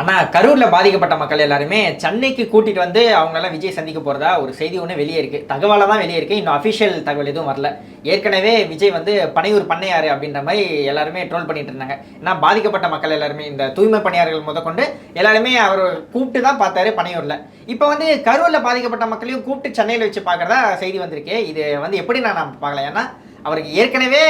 ஆனால் கரூரில் பாதிக்கப்பட்ட மக்கள் எல்லாருமே சென்னைக்கு கூட்டிட்டு வந்து அவங்களெல்லாம் விஜய் சந்திக்க போகிறதா ஒரு செய்தி ஒன்று வெளியே இருக்குது தகவலாக தான் வெளியே இருக்கு. இன்னும் அஃபிஷியல் தகவல் எதுவும் வரல. ஏற்கனவே விஜய் வந்து பனையூர் பண்ணையாரு அப்படின்ற மாதிரி எல்லாருமே ட்ரோல் பண்ணிட்டு இருந்தாங்க. ஏன்னா பாதிக்கப்பட்ட மக்கள் எல்லாருமே இந்த தூய்மை பணியாளர்கள் முதற்கொண்டு எல்லாருமே அவர் கூப்பிட்டு தான் பார்த்தாரு பனையூரில். இப்போ வந்து கரூரில் பாதிக்கப்பட்ட மக்களையும் கூப்பிட்டு சென்னையில் வச்சு பார்க்கறதா செய்தி வந்திருக்கு. இது வந்து எப்படி நான் நான் பார்க்கல? ஏன்னா அவருக்கு ஏற்கனவே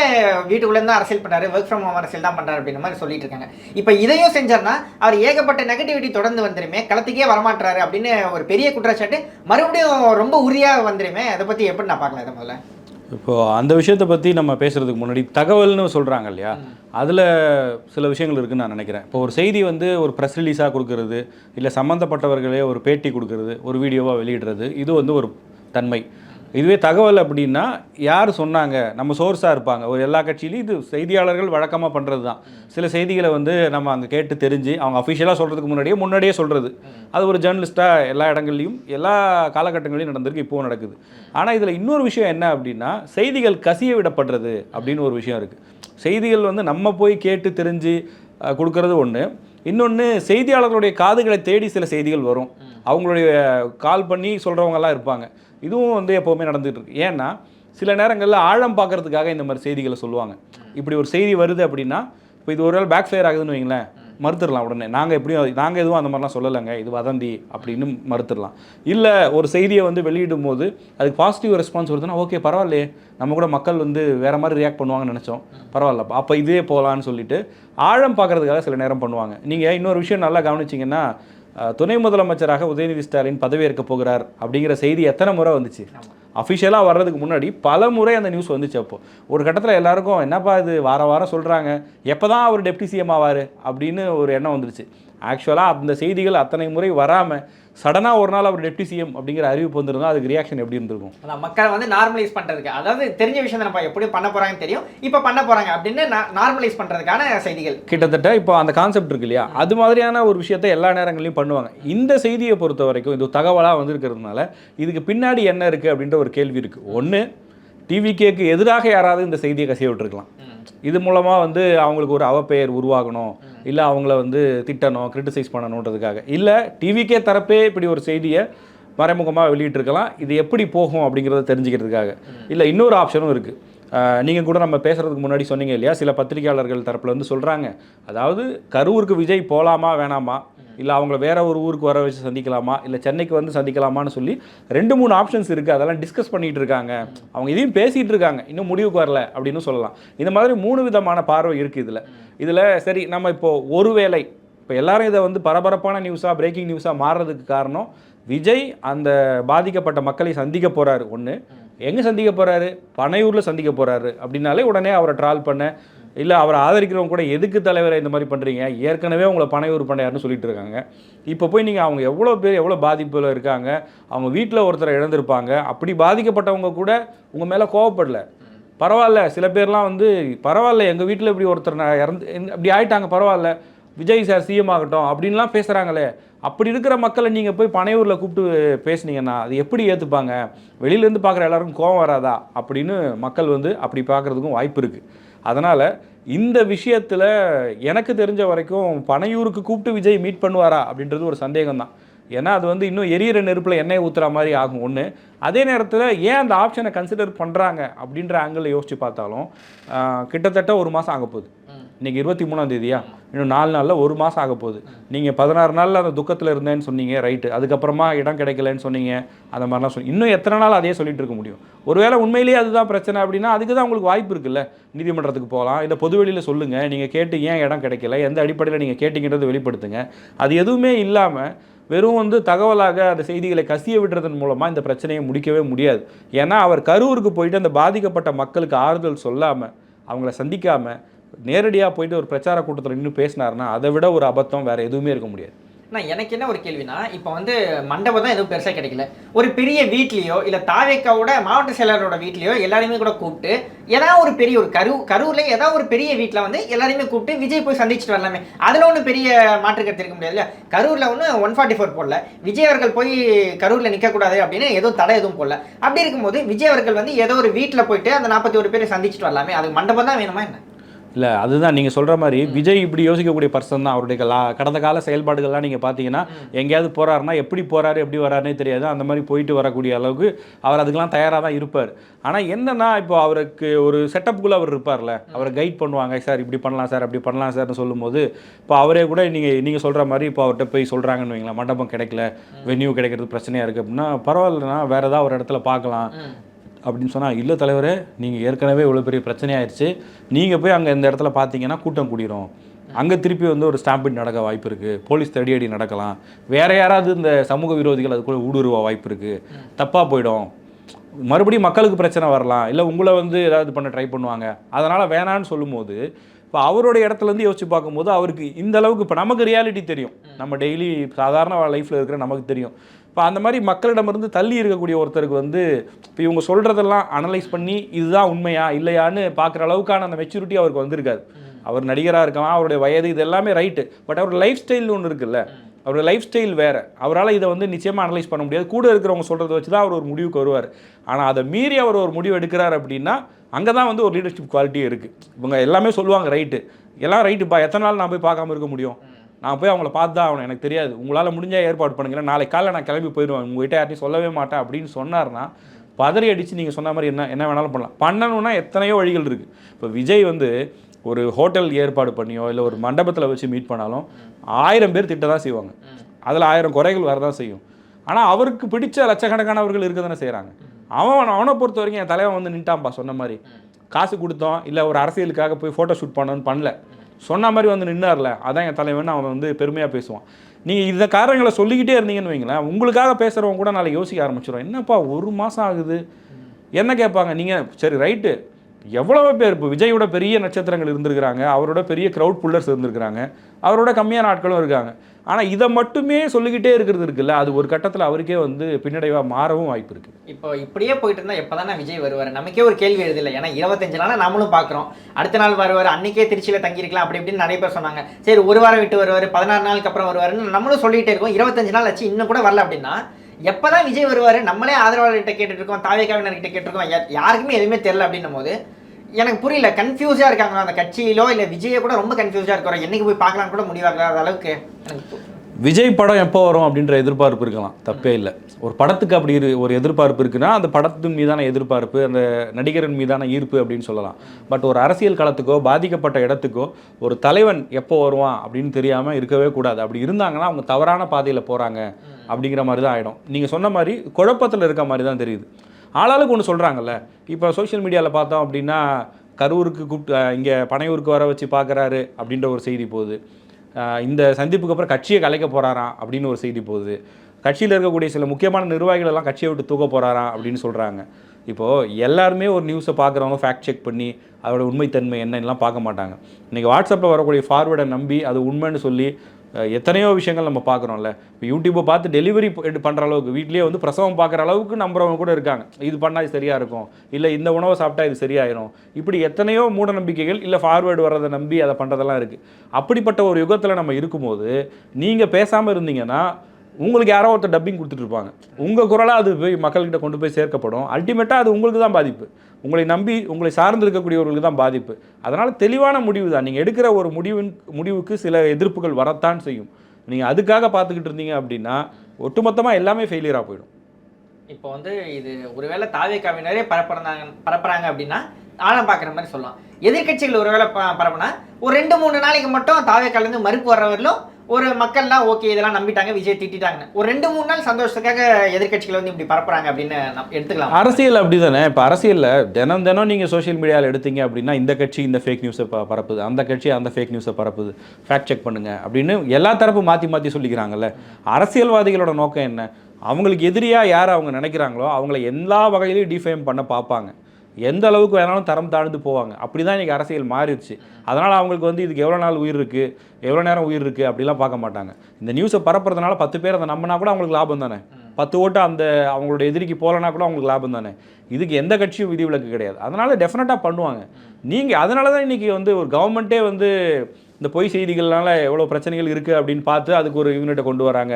வீட்டுக்குள்ளே தான் அரசியல் பண்ணுறாரு ஒர்க் ஃப்ரம் ஹோம் அரசியல் தான் பண்ணுறாரு அப்படின்ற மாதிரி சொல்லிட்டு இருக்காங்க. இப்போ இதையும் செஞ்சார்னா அவர் ஏகப்பட்ட நெகட்டிவிட்டி தொடர்ந்து வந்துருமே களத்துக்கே வரமாட்டாரு அப்படின்னு ஒரு பெரிய குற்றச்சாட்டு மறுபடியும் ரொம்ப உறுதியாக வந்துருமே அதை பற்றி எப்படி நான் பார்க்கல இதை முதல்ல? இப்போது அந்த விஷயத்தை பற்றி நம்ம பேசுகிறதுக்கு முன்னாடி தகவல்னு சொல்கிறாங்க இல்லையா? அதில் சில விஷயங்கள் இருக்குன்னு நான் நினைக்கிறேன். இப்போ ஒரு செய்தி வந்து ஒரு ப்ரெஸ் ரிலீஸாக கொடுக்கறது இல்லை சம்மந்தப்பட்டவர்களே ஒரு பேட்டி கொடுக்கறது ஒரு வீடியோவாக வெளியிடுறது இது வந்து ஒரு தன்மை. இதுவே தகவல் அப்படின்னா யார் சொன்னாங்க? நம்ம சோர்ஸாக இருப்பாங்க. ஒரு எல்லா கட்சியிலையும் இது செய்தியாளர்கள் வழக்கமாக பண்ணுறது தான். சில செய்திகளை வந்து நம்ம அங்கே கேட்டு தெரிஞ்சு அவங்க அஃபிஷியலாக சொல்கிறதுக்கு முன்னாடியே முன்னாடியே சொல்கிறது அது ஒரு ஜேர்னலிஸ்ட்டாக எல்லா இடங்கள்லையும் எல்லா காலகட்டங்களையும் நடந்திருக்கு இப்போவும் நடக்குது. ஆனால் இதில் இன்னொரு விஷயம் என்ன அப்படின்னா செய்திகள் கசிய விடப்படுறது அப்படின்னு ஒரு விஷயம் இருக்குது செய்திகள் வந்து நம்ம போய் கேட்டு தெரிஞ்சு கொடுக்கறது ஒன்று இன்னொன்று செய்தியாளர்களுடைய காதுகளை தேடி சில செய்திகள் வரும். அவங்களுடைய கால் பண்ணி சொல்கிறவங்கெல்லாம் இருப்பாங்க. இதுவும் வந்து எப்போவுமே நடந்துகிட்டு இருக்கு. ஏன்னா சில நேரங்களில் ஆழம் பார்க்கறதுக்காக இந்த மாதிரி செய்திகளை சொல்லுவாங்க. இப்படி ஒரு செய்தி வருது அப்படின்னா இப்போ இது ஒரு பேக் ஃபயர் ஆகுதுன்னு வைங்களேன் மறுத்துடலாம் உடனே. நாங்கள் எப்படியும் நாங்கள் எதுவும் அந்த மாதிரிலாம் சொல்லலைங்க. இது வதந்தி அப்படின்னு மறுத்துடலாம். இல்லை ஒரு செய்தியை வந்து வெளியிடும் போது அதுக்கு பாசிட்டிவ் ரெஸ்பான்ஸ் வருதுன்னா ஓகே பரவாயில்லையே. நம்ம கூட மக்கள் வந்து வேற மாதிரி ரியாக்ட் பண்ணுவாங்கன்னு நினச்சோம். பரவாயில்லப்பா அப்போ இதே போகலான்னு சொல்லிட்டு ஆழம் பார்க்கறதுக்காக சில நேரம் பண்ணுவாங்க. நீங்கள் இன்னொரு விஷயம் நல்லா கவனிச்சிங்கன்னா துணை முதலமைச்சராக உதயநிதி ஸ்டாலின் பதவியேற்க போகிறார் அப்படிங்கிற செய்தி எத்தனை முறை வந்துச்சு? அஃபிஷியலாக வர்றதுக்கு முன்னாடி பல முறை அந்த நியூஸ் வந்துச்சு அப்போ. ஒரு கட்டத்தில் எல்லாருக்கும் என்னப்பா இது? வார வாரம் சொல்கிறாங்க எப்போ தான் அவர் டெப்டி சிஎம் ஆவார்? அப்படின்னு ஒரு எண்ணம் வந்துருச்சு. ஆக்சுவலாக அந்த செய்திகள் அத்தனை முறை வராமல் சடனாக ஒரு நாள் அவர் டெப்டி சிஎம் அப்படிங்கிற அறிவிப்பு வந்திருந்தா அதுக்கு ரியாக்ஷன் எப்படி இருந்திருக்கும்? அதான் மக்களை வந்து நார்மலைஸ் பண்ணுறதுக்கு அதாவது தெரிஞ்ச விஷயம் தானப்பா எப்படி பண்ண போகிறாங்கன்னு தெரியும். இப்போ பண்ண போகிறாங்க அப்படின்னு நார்மலைஸ் பண்ணுறதுக்கான செய்திகள். கிட்டத்தட்ட இப்போ அந்த கான்செப்ட் இருக்கு இல்லையா? அது மாதிரியான ஒரு விஷயத்தை எல்லா நேரங்களையும் பண்ணுவாங்க. இந்த செய்தியை பொறுத்த வரைக்கும் இது தகவலாக வந்திருக்கிறதுனால இதுக்கு பின்னாடி என்ன இருக்குது அப்படின்ற ஒரு கேள்வி இருக்குது ஒன்று டிவிகேக்கு எதிராக யாராவது இந்த செய்தியை கசிய விட்டுருக்கலாம். இது மூலமாக வந்து அவங்களுக்கு ஒரு அவப்பெயர் உருவாகணும். இல்லை அவங்கள வந்து திட்டணும் கிரிட்டிசைஸ் பண்ணணுன்றதுக்காக. இல்லை டிவிகே தரப்பே இப்படி ஒரு செய்தியை மறைமுகமாக வெளியிட்டிருக்கலாம். இது எப்படி போகும் அப்படிங்கிறத தெரிஞ்சுக்கிறதுக்காக. இல்லை இன்னொரு ஆப்ஷனும் இருக்குது நீங்கள் கூட நம்ம பேசுகிறதுக்கு முன்னாடி சொன்னீங்க இல்லையா? சில பத்திரிகையாளர்கள் தரப்பில் வந்து சொல்கிறாங்க அதாவது கரூருக்கு விஜய் போகலாமா வேணாமா? இல்லை அவங்கள வேற ஒரு ஊருக்கு வர வச்சு சந்திக்கலாமா? இல்லை சென்னைக்கு வந்து சந்திக்கலாமான்னு சொல்லி ரெண்டு மூணு ஆப்ஷன்ஸ் இருக்குது அதெல்லாம் டிஸ்கஸ் பண்ணிகிட்டு இருக்காங்க. அவங்க இதையும் பேசிகிட்டு இருக்காங்க. இன்னும் முடிவுக்கு வரல அப்படின்னு சொல்லலாம். இந்த மாதிரி மூணு விதமான பார்வை இருக்குது இதில். இதில் சரி நம்ம இப்போது ஒருவேளை இப்போ எல்லாரும் இதை வந்து பரபரப்பான நியூஸாக பிரேக்கிங் நியூஸாக மாறுறதுக்கு காரணம் விஜய் அந்த பாதிக்கப்பட்ட மக்களை சந்திக்க போகிறாரு ஒன்று எங்கே சந்திக்க போகிறாரு பனையூரில் சந்திக்க போகிறாரு அப்படின்னாலே உடனே அவரை ட்ரால் பண்ண இல்லை அவரை ஆதரிக்கிறவங்க கூட எதுக்கு தலைவரை இந்த மாதிரி பண்ணுறீங்க ஏற்கனவே உங்களை பனையூர் பண்ணையார்னு சொல்லிட்டு இருக்காங்க. இப்போ போய் நீங்கள் அவங்க எவ்வளோ பேர் எவ்வளோ பாதிப்பில் இருக்காங்க? அவங்க வீட்டில் ஒருத்தரை இழந்திருப்பாங்க. அப்படி பாதிக்கப்பட்டவங்க கூட உங்கள் மேலே கோவப்படல. பரவாயில்ல சில பேர்லாம் வந்து பரவாயில்ல எங்கள் வீட்டில் இப்படி ஒருத்தர் நான் இறந்து இப்படி ஆயிட்டாங்க பரவாயில்ல. விஜய் சார் சிஎம் ஆகட்டும் அப்படின்லாம் பேசுகிறாங்களே அப்படி இருக்கிற மக்களை நீங்கள் போய் பனையூரில் கூப்பிட்டு பேசுனீங்கன்னா அது எப்படி ஏற்றுப்பாங்க வெளியிலேருந்து பார்க்குற எல்லாருக்கும் கோவம் வராதா? அப்படின்னு மக்கள் வந்து அப்படி பார்க்குறதுக்கும் வாய்ப்பு இருக்குது அதனால் இந்த விஷயத்தில் எனக்கு தெரிஞ்ச வரைக்கும் பனையூருக்கு கூப்பிட்டு விஜய் மீட் பண்ணுவாரா? அப்படின்றது ஒரு சந்தேகம் தான் ஏன்னா அது வந்து இன்னும் எரியிற நெருப்பில் எண்ணெய் ஊற்றுற மாதிரி ஆகும் ஒன்று அதே நேரத்தில் ஏன் அந்த ஆப்ஷனை கன்சிடர் பண்ணுறாங்க அப்படின்ற ஆங்கிளில் யோசித்து பார்த்தாலும் கிட்டத்தட்ட ஒரு மாதம் ஆக போகுது. இன்றைக்கி இருபத்தி மூணாம் தேதியா? இன்னும் நாலு நாளில் ஒரு மாதம் ஆக போகுது. நீங்கள் பதினாறு நாளில் அந்த துக்கத்தில் இருந்தேன்னு சொன்னீங்க ரைட்டு அதுக்கப்புறமா இடம் கிடைக்கலன்னு சொன்னீங்க அந்த மாதிரிலாம் சொல்லி இன்னும் எத்தனை நாள் அதே சொல்லிட்டு இருக்க முடியும்? ஒருவேளை உண்மையிலேயே அதுதான் பிரச்சனை அப்படின்னா அதுக்கு தான் உங்களுக்கு வாய்ப்பு இருக்குல்ல? நீதிமன்றத்துக்கு போகலாம். இல்லை பொதுவெளியில் சொல்லுங்கள் நீங்கள் கேட்டு ஏன் இடம் கிடைக்கல? எந்த அடிப்படையில் நீங்கள் கேட்டிங்கிறது வெளிப்படுத்துங்க. அது எதுவுமே இல்லாமல் வெறும் வந்து தகவலாக அந்த செய்திகளை கசிய விடுறதன் மூலமாக இந்த பிரச்சனையை முடிக்கவே முடியாது. ஏன்னா அவர் கரூருக்கு போயிட்டு அந்த பாதிக்கப்பட்ட மக்களுக்கு ஆறுதல் சொல்லாமல் அவங்கள சந்திக்காமல் நேரடியாக போயிட்டு ஒரு பிரச்சார கூட்டத்தில் நின்று பேசினாருன்னா அதை விட ஒரு அபத்தம் வேறு எதுவுமே இருக்க முடியாது. நான் எனக்கு என்ன ஒரு கேள்வினா இப்போ வந்து மண்டபம் தான் எதுவும் பெருசாக கிடைக்கல. ஒரு பெரிய வீட்லேயோ இல்லை தாவேக்காவோட மாவட்ட செயலரோட வீட்லேயோ எல்லாரையுமே கூட கூப்பிட்டு ஏதாவது ஒரு பெரிய ஒரு கரு கரூரில் ஏதாவது ஒரு பெரிய வீட்டில் வந்து எல்லாரையுமே கூப்பிட்டு விஜய் போய் சந்திச்சுட்டு வரலாமே. அதில் ஒன்றும் பெரிய மாற்று கருத்து இருக்க முடியாது கரூரில் ஒன்று ஒன் ஃபார்ட்டி ஃபோர் போடல. விஜய் அவர்கள் போய் கரூரில் நிற்கக்கூடாது அப்படின்னு எதுவும் தடை எதுவும் போடல. அப்படி இருக்கும்போது விஜய் அவர்கள் வந்து ஏதோ ஒரு வீட்டில் போயிட்டு அந்த நாற்பத்தி ஒரு பேரை சந்திச்சுட்டு வரலாமே. அது மண்டபம் தான் வேணுமா என்ன? இல்லை அதுதான் நீங்கள் சொல்கிற மாதிரி விஜய் இப்படி யோசிக்கக்கூடிய பர்சன் தான் அவருடைய லா கடந்த கால செயல்பாடுகள்லாம் நீங்கள் பார்த்தீங்கன்னா எங்கேயாவது போகிறாருன்னா எப்படி போகிறாரு எப்படி வராருனே தெரியாது. அந்த மாதிரி போயிட்டு வரக்கூடிய அளவுக்கு அவர் அதுக்கெல்லாம் தயாராக தான் இருப்பார். ஆனால் என்னன்னா இப்போ அவருக்கு ஒரு செட்டப்புக்குள்ளே அவர் இருப்பார்ல. அவரை கைட் பண்ணுவாங்க சார் இப்படி பண்ணலாம் சார் அப்படி பண்ணலாம் சார்னு சொல்லும்போது இப்போ அவரே கூட நீங்கள் நீங்கள் சொல்கிற மாதிரி இப்போ அவர்கிட்ட போய் சொல்கிறாங்கன்னு வைங்களேன் மண்டபம் கிடைக்கல வென்யூ கிடைக்கிறது பிரச்சனையாக இருக்குது அப்படின்னா பரவாயில்லண்ணா வேறு ஏதாவது ஒரு இடத்துல பார்க்கலாம் அப்படின்னு சொன்னால் இல்லை தலைவரே நீங்கள் ஏற்கனவே இவ்வளோ பெரிய பிரச்சனையாயிருச்சு நீங்கள் போய் அங்கே இந்த இடத்துல பார்த்தீங்கன்னா கூட்டம் கூடிரும். அங்கே திருப்பி வந்து ஒரு ஸ்டாம்பிட் நடக்க வாய்ப்பு இருக்குது போலீஸ் தடியடி நடக்கலாம். வேறு யாராவது இந்த சமூக விரோதிகள் அதுக்குள்ளே ஊடுருவ வாய்ப்பு இருக்குது தப்பாக போயிடும். மறுபடியும் மக்களுக்கு பிரச்சனை வரலாம். இல்லை உங்களை வந்து ஏதாவது பண்ண ட்ரை பண்ணுவாங்க. அதனால் வேணான்னு சொல்லும்போது இப்போ அவருடைய இடத்துலேருந்து யோசிச்சு பார்க்கும்போது அவருக்கு இந்த அளவுக்கு இப்போ நமக்கு ரியாலிட்டி தெரியும். நம்ம டெய்லி சாதாரண லைஃப்பில் இருக்கிற நமக்கு தெரியும். இப்போ அந்த மாதிரி மக்களிடமிருந்து தள்ளி இருக்கக்கூடிய ஒருத்தருக்கு வந்து இப்போ இவங்க சொல்கிறதெல்லாம் அனலைஸ் பண்ணி இதுதான் உண்மையா இல்லையான்னு பார்க்குற அளவுக்கான அந்த மெச்சூரிட்டி அவருக்கு வந்திருக்காது அவர் நடிகராக இருக்கலாம் அவருடைய வயது இது எல்லாமே ரைட்டு பட் அவர் லைஃப் ஸ்டைல்னு ஒன்று இருக்குல்ல அவருடைய லைஃப் ஸ்டைல் வேறு. அவரால் இதை வந்து நிச்சயமாக அனலைஸ் பண்ண முடியாது. கூட இருக்கிறவங்க சொல்கிறத வச்சு தான் அவர் ஒரு முடிவுக்கு வருவார். ஆனால் அதை மீறி அவர் ஒரு முடிவு எடுக்கிறார் அப்படின்னா அங்கே தான் வந்து ஒரு லீடர்ஷிப் குவாலிட்டியே இருக்குது இவங்க எல்லாமே சொல்லுவாங்க ரைட்டு எல்லாம் ரைட்டுப்பா எத்தனை நாள் நான் போய் பார்க்காம இருக்க முடியும்? நான் போய் அவங்கள பார்த்து தான் அவனை எனக்கு தெரியாது. உங்களால் முடிஞ்சால் ஏற்பாடு பண்ணுங்க நாளைக்கு காலைல நான் கிளம்பி போயிடுவேன். உங்ககிட்ட யார்ட்டையும் சொல்லவே மாட்டேன் அப்படின்னு சொன்னார்னா பதறி அடித்து நீங்கள் சொன்ன மாதிரி என்ன என்ன வேணாலும் பண்ணலாம். பண்ணணும்னா எத்தனையோ வழிகள் இருக்குது இப்போ விஜய் வந்து ஒரு ஹோட்டல் ஏற்பாடு பண்ணியோ இல்லை ஒரு மண்டபத்தில் வச்சு மீட் பண்ணாலும் ஆயிரம் பேர் திட்ட தான் செய்வாங்க. அதில் ஆயிரம் குறைகள் வரதான் செய்யும். ஆனால் அவருக்கு பிடிச்ச லட்சக்கணக்கானவர்கள் இருக்க தானே செய்கிறாங்க அவன் அவனை பொறுத்த வரைக்கும் என் தலைவன் வந்து நின்ட்டான்ப்பா சொன்ன மாதிரி. காசு கொடுத்தோம். இல்லை ஒரு அரசியலுக்காக போய் ஃபோட்டோ ஷூட் பண்ணணும்னு பண்ணல. சொன்ன மாதிரி வந்து நின்னார்ல அதான் என் தலைவன் அவன் வந்து பெருமையாக பேசுவான். நீங்கள் இந்த காரணங்களை சொல்லிக்கிட்டே இருந்தீங்கன்னு வைங்களேன் உங்களுக்காக பேசுகிறவங்க கூட நாளைக்கு யோசிக்க ஆரம்பிச்சிடும் என்னப்பா ஒரு மாதம் ஆகுது? என்ன கேட்பாங்க? நீங்கள் சரி ரைட்டு. எவ்வளவு பேர் இப்போ விஜயோட பெரிய நட்சத்திரங்கள் இருந்திருக்கிறாங்க அவரோட பெரிய க்ரௌட் புல்லர்ஸ் இருந்திருக்கிறாங்க அவரோட கம்மியான ஆட்களும் இருக்காங்க. ஆனால் இதை மட்டுமே சொல்லிக்கிட்டே இருக்கிறது இருக்குல்ல அது ஒரு கட்டத்தில் அவருக்கே வந்து பின்னடைவாக மாறவும் வாய்ப்பு இருக்குது. இப்போ இப்படியே போயிட்டு இருந்தால் எப்போ தானே விஜய் வருவார்? நமக்கே ஒரு கேள்வி எழுதில்ல ஏன்னா இருபத்தஞ்சு நாளாக நம்மளும் பார்க்குறோம். அடுத்த நாள் வருவார் அன்றைக்கே திருச்சியில் தங்கியிருக்கலாம் அப்படி இப்படின்னு நிறைய பேர் சொன்னாங்க. சரி ஒரு வாரம் விட்டு வருவார் பதினாறு நாளுக்கு அப்புறம் வருவாருன்னு நம்மளும் சொல்லிகிட்டே இருக்கோம். இருபத்தஞ்சு நாள் ஆச்சு இன்னும் கூட வரல அப்படின்னா எப்பதான் விஜய் வருவார்? நம்மளே ஆதரவாளர்கிட்ட கேட்டுட்டு இருக்கோம் தாவேக்காவினர்கிட்ட கேட்டிருக்கோம். யாருக்குமே எதுவுமே தெரியல அப்படின்னும் போது எனக்கு புரியல கன்ஃபியூஸாக இருக்காங்க அந்த கட்சியிலோ இல்லை விஜயை கூட ரொம்ப கன்ஃபியூஸாக இருக்கிறோம். என்னைக்கு போய் பார்க்கலான்னு கூட முடிவாகாத அளவுக்கு எனக்கு விஜய் படம் எப்போ வரும் அப்படின்ற எதிர்பார்ப்பு இருக்கலாம். தப்பே இல்லை. ஒரு படத்துக்கு அப்படி இரு ஒரு எதிர்பார்ப்பு இருக்குன்னா அந்த படத்தின் மீதான எதிர்பார்ப்பு அந்த நடிகரின் மீதான ஈர்ப்பு அப்படின்னு சொல்லலாம். பட் ஒரு அரசியல் களத்துக்கோ பாதிக்கப்பட்ட இடத்துக்கோ ஒரு தலைவன் எப்போ வருவான் அப்படின்னு தெரியாமல் இருக்கவே கூடாது. அப்படி இருந்தாங்கன்னா அவங்க தவறான பாதையில் போகிறாங்க அப்படிங்கிற மாதிரி தான் ஆகிடும் நீங்கள் சொன்ன மாதிரி குழப்பத்தில் இருக்க மாதிரி தான் தெரியுது. ஆளாளுக்கு ஒன்று சொல்கிறாங்கல்ல இப்போ சோஷியல் மீடியாவில் பார்த்தோம் அப்படின்னா கரூருக்கு கூப்பிட்டு இங்கே பனையூருக்கு வர வச்சு பார்க்குறாரு அப்படின்ற ஒரு செய்தி போகுது. இந்த சந்திப்புக்கு அப்புறம் கட்சியை கலைக்க போகிறாராம் அப்படின்னு ஒரு செய்தி போகுது. கட்சியில் இருக்கக்கூடிய சில முக்கியமான நிர்வாகிகள் எல்லாம் கட்சியை விட்டு தூக்க போகிறாராம் அப்படின்னு சொல்கிறாங்க இப்போது எல்லாருமே ஒரு நியூஸை பார்க்குறவங்க ஃபேக்ட் செக் பண்ணி அதோட உண்மைத்தன்மை என்னன்னெலாம் பார்க்க மாட்டாங்க. இன்றைக்கி வாட்ஸ்அப்பில் வரக்கூடிய ஃபார்வேர்டை நம்பி அது உண்மைன்னு சொல்லி எத்தனையோ விஷயங்கள் நம்ம பார்க்குறோம்ல இப்போ யூடியூப்பை பார்த்து டெலிவரி பண்ணுற அளவுக்கு வீட்லேயே வந்து பிரசவம் பார்க்குற அளவுக்கு நம்புறவங்க கூட இருக்காங்க. இது பண்ணால் இது சரியாக இருக்கும். இல்லை இந்த உணவை சாப்பிட்டா இது சரியாயிரும். இப்படி எத்தனையோ மூட நம்பிக்கைகள் இல்லை ஃபார்வேர்டு வர்றதை நம்பி அதை பண்ணுறதெல்லாம் இருக்குது அப்படிப்பட்ட ஒரு யுகத்தில் நம்ம இருக்கும்போது நீங்கள் பேசாமல் இருந்தீங்கன்னா உங்களுக்கு யாரோ ஒருத்தர் டப்பிங் கொடுத்துட்ருப்பாங்க உங்கள் குரலாக அது போய் மக்கள்கிட்ட கொண்டு போய் சேர்க்கப்படும். அல்டிமேட்டாக அது உங்களுக்கு தான் பாதிப்பு. உங்களை நம்பி உங்களை சார்ந்து இருக்கக்கூடியவர்களுக்கு தான் பாதிப்பு. அதனால் தெளிவான முடிவு தான். நீங்கள் எடுக்கிற ஒரு முடிவின் முடிவுக்கு சில எதிர்ப்புகள் வரத்தான் செய்யும். நீங்கள் அதுக்காக பார்த்துக்கிட்டு இருந்தீங்க அப்படின்னா ஒட்டுமொத்தமாக எல்லாமே ஃபெயிலியராக போயிடும். இப்போ வந்து இது ஒருவேளை காமினரே பரப்புறாங்க பரப்புறாங்க அப்படின்னா ஆழம் பார்க்குற மாதிரி சொல்லலாம். எதிர்கட்சிகள் ஒருவேளை ப பரப்புனா ஒரு ரெண்டு மூணு நாளைக்கு மட்டும் தாவேக்காலேருந்து மறுப்பு வர்றவர்களும் ஒரு மக்கள்லாம் ஓகே இதெல்லாம் நம்பிட்டாங்க விஜய் திட்டாங்க ஒரு ரெண்டு மூணு நாள் சந்தோஷத்துக்காக எதிர்கட்சிகள் வந்து இப்படி பரப்புறாங்க அப்படின்னு நம்ம எடுத்துக்கலாம். அரசியல் அப்படி தானே இப்போ அரசியலில் தினம் தினம் நீங்கள் சோஷியல் மீடியாவில் எடுத்தீங்க அப்படின்னா இந்த கட்சி இந்த ஃபேக் நியூஸை பரப்புது. அந்த கட்சி அந்த ஃபேக் நியூஸை பரப்புது. ஃபேக்ட் செக் பண்ணுங்க அப்படின்னு எல்லா தரப்பும் மாற்றி மாற்றி சொல்லிக்கிறாங்கல்ல. அரசியல்வாதிகளோட நோக்கம் என்ன? அவங்களுக்கு எதிரியாக யார் அவங்க நினைக்கிறாங்களோ அவங்கள எல்லா வகையிலையும் டிஃபைம் பண்ண பார்ப்பாங்க. எந்த அளவுக்கு வேணாலும் தரம் தாழ்ந்து போவாங்க. அப்படி தான் இன்றைக்கி அரசியல் மாறிடுச்சு. அதனால் அவங்களுக்கு வந்து இதுக்கு எவ்வளோ நாள் உயிர் இருக்குது எவ்வளோ நேரம் உயிர் இருக்குது அப்படிலாம் பார்க்க மாட்டாங்க. இந்த நியூஸை பரப்புறதுனால பத்து பேர் அதை நம்பினா கூட அவங்களுக்கு லாபம் தானே? பத்து ஓட்டு அந்த அவங்களோட எதிரிக்கு போகலனா கூட அவங்களுக்கு லாபம் தானே? இதுக்கு எந்த கட்சியும் விதிவிலக்கு கிடையாது. அதனால் டெஃபினட்டாக பண்ணுவாங்க. நீங்கள் அதனால தான் இன்றைக்கி வந்து ஒரு கவர்மெண்ட்டே வந்து இந்த பொய் செய்திகள்னால எவ்வளோ பிரச்சனைகள் இருக்குது அப்படின்னு பார்த்து அதுக்கு ஒரு யூனிட்டை கொண்டு வராங்க.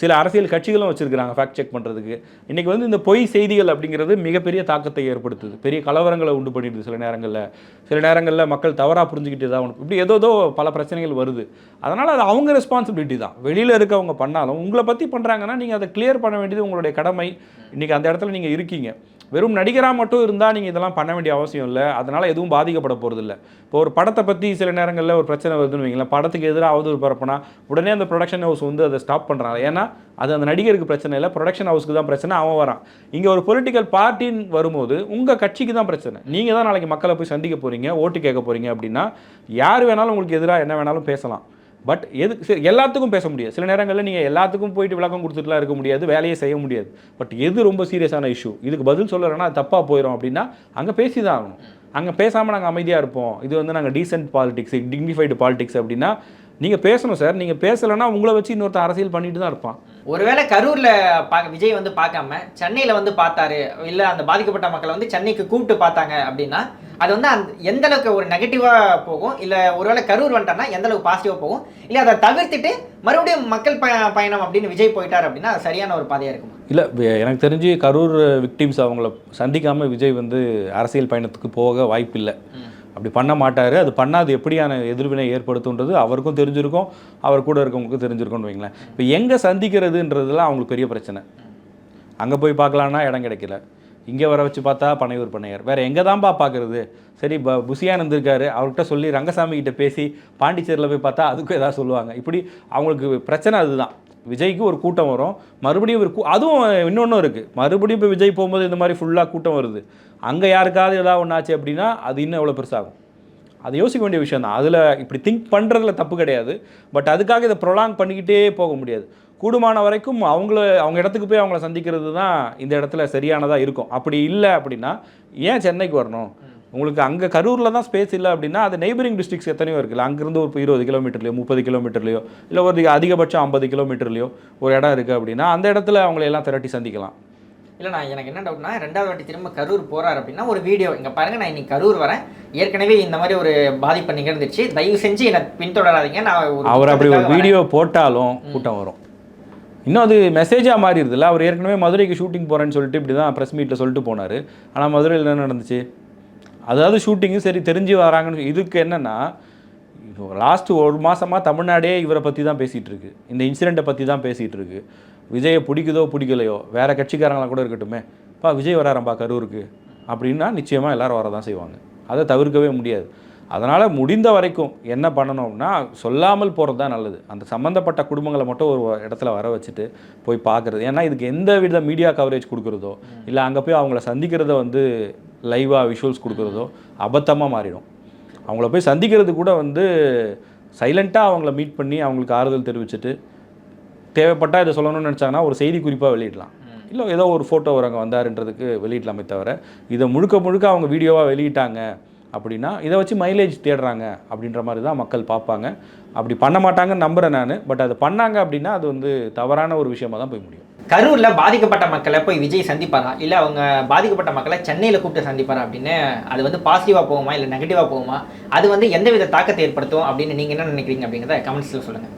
சில அரசியல் கட்சிகளும் வச்சுருக்கிறாங்க ஃபேக்ட் செக் பண்ணுறதுக்கு இன்றைக்கி வந்து இந்த பொய் செய்திகள் அப்படிங்கிறது மிகப்பெரிய தாக்கத்தை ஏற்படுத்துது. பெரிய கலவரங்களை உண்டு பண்ணிடுது சில நேரங்களில். சில நேரங்களில் மக்கள் தவறாக புரிஞ்சுக்கிட்டு தான் இப்படி ஏதோ ஏதோ பல பிரச்சனைகள் வருது. அதனால் அது அவங்க ரெஸ்பான்சிபிலிட்டி தான். வெளியில் இருக்கவங்க பண்ணாலும் உங்களை பற்றி பண்ணுறாங்கன்னா நீங்கள் அதை கிளியர் பண்ண வேண்டியது உங்களுடைய கடமை. இன்றைக்கி அந்த இடத்துல நீங்கள் இருக்கீங்க. வெறும் நடிகராக மட்டும் இருந்தால் நீங்கள் இதெல்லாம் பண்ண வேண்டிய அவசியம் இல்லை. அதனால் எதுவும் பாதிக்கப்பட போகிறதில்ல இப்போ ஒரு படத்தை பற்றி சில நேரங்களில் ஒரு பிரச்சனை வருதுன்னு வைங்களேன். படத்துக்கு எதிராக அவதூறு பரப்புனா உடனே அந்த ப்ரொடக்ஷன் ஹவுஸ் வந்து அதை ஸ்டாப் பண்ணுறாங்க ஏன்னா அது அந்த நடிகருக்கு பிரச்சனை இல்லை. ப்ரொடக்ஷன் ஹவுஸ்க்கு தான் பிரச்சனை. அவன் வரான். இங்கே ஒரு பொலிட்டிக்கல் பார்ட்டின்னு வரும்போது உங்கள் கட்சிக்கு தான் பிரச்சனை. நீங்கள் தான் நாளைக்கு மக்களை போய் சந்திக்க போகிறீங்க ஓட்டு கேட்க போகிறீங்க அப்படின்னா யார் வேணாலும் உங்களுக்கு எதிராக என்ன வேணாலும் பேசலாம். பட் எது சரி எல்லாத்துக்கும் பேச முடியாது. சில நேரங்களில் நீங்கள் எல்லாத்துக்கும் போயிட்டு விளக்கம் கொடுத்துட்டுலாம் இருக்க முடியாது வேலையை செய்ய முடியாது. பட் எது ரொம்ப சீரியஸான இஷ்யூ இதுக்கு பதில் சொல்லலைன்னா தப்பாக போயிடும் அப்படின்னா அங்கே பேசி தான் ஆகணும். அங்கே பேசாமல் நாங்கள் அமைதியாக இருப்போம். இது வந்து நாங்கள் டீசென்ட் பாலிடிக்ஸ் டிக்னிஃபைடு பாலிடிக்ஸ் அப்படின்னா நீங்கள் பேசணும் சார். நீங்கள் பேசலைன்னா உங்களை வச்சு இன்னொருத்தர் அரசியல் பண்ணிட்டு தான் இருப்பான். ஒருவேளை கரூர்ல பார்க்க விஜய் வந்து பார்க்காம சென்னையில வந்து பார்த்தாரு இல்ல அந்த பாதிக்கப்பட்ட மக்களை வந்து சென்னைக்கு கூப்பிட்டு பார்த்தாங்க அப்படின்னா அது வந்து அந்த எந்த அளவுக்கு ஒரு நெகட்டிவா போகும்? இல்ல ஒருவேளை கரூர் வந்துட்டான்னா எந்த அளவுக்கு பாசிட்டிவா போகும்? இல்ல அதை தவிர்த்துட்டு மறுபடியும் மக்கள் பய- பயணம் அப்படின்னு விஜய் போயிட்டார் அப்படின்னா அது சரியான ஒரு பாதையா இருக்குமா? இல்லை எனக்கு தெரிஞ்சு கரூர் விக்டிம்ஸ் அவங்கள சந்திக்காமல் விஜய் வந்து அரசியல் பயணத்துக்கு போக வாய்ப்பில்லை. அப்படி பண்ண மாட்டார். அது பண்ணாது எப்படியான எதிர்வினை ஏற்படுத்துன்றது அவருக்கும் தெரிஞ்சிருக்கும் அவர் கூட இருக்கவங்களுக்கும் தெரிஞ்சிருக்கும்னு வைங்களேன். இப்போ எங்கே சந்திக்கிறதுன்றதுலாம் அவங்களுக்கு பெரிய பிரச்சனை. அங்கே போய் பார்க்கலான்னா இடம் கிடைக்கல. இங்கே வர வச்சு பார்த்தா பனையூர் பண்ணையார். வேறு எங்கே தான்ப்பா பார்க்குறது? சரி ப புசியானந்த் இருக்காரு. அவர்கிட்ட சொல்லி ரங்கசாமி கிட்டே பேசி பாண்டிச்சேரியில் போய் பார்த்தா அதுக்கும் ஏதாவது சொல்லுவாங்க. இப்படி அவங்களுக்கு பிரச்சனை அதுதான். விஜய்க்கு ஒரு கூட்டம் வரும். மறுபடியும் ஒரு கூ அதுவும் இன்னொன்றும் இருக்குது மறுபடியும் இப்போ விஜய் போகும்போது இந்த மாதிரி ஃபுல்லாக கூட்டம் வருது. அங்கே யாருக்காவது ஏதாவது ஒன்றாச்சு அப்படின்னா அது இன்னும் எவ்வளோ பெருசாகும். அது யோசிக்க வேண்டிய விஷயம் தான். அதில் இப்படி திங்க் பண்ணுறதுல தப்பு கிடையாது. பட் அதுக்காக இதை ப்ரொலாங் பண்ணிக்கிட்டே போக முடியாது. கூடுமான வரைக்கும் அவங்கள அவங்க இடத்துக்கு போய் அவங்கள சந்திக்கிறது தான் இந்த இடத்துல சரியானதாக இருக்கும். அப்படி இல்லை அப்படின்னா ஏன் சென்னைக்கு வரணும்? உங்களுக்கு அங்கே கரூரில் தான் ஸ்பேஸ் இல்லை அப்படின்னா அது நெய்பரிங் டிஸ்ட்ரிக்ஸ் எத்தனையோ இருக்குல்ல. அங்கேருந்து ஒரு இருபது கிலோமீட்டர்லையோ முப்பது கிலோமீட்டர்லையோ இல்லை ஒரு அதிகபட்சம் ஐம்பது கிலோமீட்டர்லையோ ஒரு இடம் இருக்குது அப்படின்னா அந்த இடத்துல அவங்கள எல்லாம் திரட்டி சந்திக்கலாம். இல்ல நான் எனக்கு என்ன டவுட்னா ரெண்டாவது வாட்டி திரும்ப கரூர் போறாரு அப்படின்னா ஒரு வீடியோ இங்க பாருங்க நான் இன்னைக்கு கரூர் வரேன். ஏற்கனவே இந்த மாதிரி ஒரு பாதிப்பு நிகழ்ந்துச்சு தயவு செஞ்சு என்னை பின்தொடராதீங்க. நான் அவர் அப்படி ஒரு. வீடியோ போட்டாலும் கூட்டம் வரும். இன்னும் அது மெசேஜாக மாறிடுதுல்ல. அவர் ஏற்கனவே மதுரைக்கு ஷூட்டிங் போகிறேன்னு சொல்லிட்டு இப்படி தான் ப்ரெஸ் மீட்டில் சொல்லிட்டு போனார். ஆனால் மதுரையில் என்ன நடந்துச்சு? அதாவது ஷூட்டிங்கு சரி தெரிஞ்சு வராங்கன்னு இதுக்கு என்னென்னா லாஸ்ட்டு ஒரு மாதமாக தமிழ்நாடே இவரை பற்றி தான் பேசிகிட்டு இருக்கு. இந்த இன்சிடெண்ட்டை பற்றி தான் பேசிகிட்டு இருக்கு. விஜயை பிடிக்குதோ பிடிக்கலையோ வேறு கட்சிக்காரங்களா கூட இருக்கட்டுமே பா விஜய் வராரம்பா கரூருக்கு அப்படின்னா நிச்சயமாக எல்லாரும் வரதான் செய்வாங்க. அதை தவிர்க்கவே முடியாது. அதனால் முடிந்த வரைக்கும் என்ன பண்ணணும்னா சொல்லாமல் போகிறது தான் நல்லது. அந்த சம்மந்தப்பட்ட குடும்பங்களை மட்டும் ஒரு இடத்துல வர வச்சுட்டு போய் பார்க்குறது. ஏன்னா இதுக்கு எந்த வித மீடியா கவரேஜ் கொடுக்குறதோ இல்லை அங்கே போய் அவங்கள சந்திக்கிறத வந்து லைவாக விஷுவல்ஸ் கொடுக்குறதோ அபத்தமாக மாறிடும். அவங்கள போய் சந்திக்கிறது கூட வந்து சைலண்ட்டாக அவங்கள மீட் பண்ணி அவங்களுக்கு ஆறுதல் தெரிவிச்சுட்டு தேவைப்பட்டால் இதை சொல்லணும்னு நினச்சாங்கன்னா ஒரு செய்தி குறிப்பாக வெளியிடலாம். இல்லை ஏதோ ஒரு ஃபோட்டோ ஒரு அங்கே வந்தாருன்றதுக்கு வெளியிடலாமே தவிர இதை முழுக்க முழுக்க அவங்க வீடியோவாக வெளியிட்டாங்க அப்படின்னா இதை வச்சு மைலேஜ் தேடுறாங்க அப்படின்ற மாதிரி தான் மக்கள் பார்ப்பாங்க. அப்படி பண்ண மாட்டாங்கன்னு நம்புகிறேன் நான். பட் அது பண்ணாங்க அப்படின்னா அது வந்து தவறான ஒரு விஷயமா தான் போய் முடியும். கரூரில் பாதிக்கப்பட்ட மக்களை போய் விஜய் சந்திப்பாரா? இல்லை அவங்க பாதிக்கப்பட்ட மக்களை சென்னையில் கூப்பிட்டு சந்திப்பாரா அப்படின்னு அது வந்து பாசிட்டிவாக போகுமா இல்லை நெகட்டிவாக போகுமா? அது வந்து எந்த வித தாக்கத்தை ஏற்படுத்தும் அப்படின்னு நீங்கள் என்ன நினைக்கிறீங்க அப்படிங்கிறத கமெண்ட்ஸில் சொல்லுங்கள்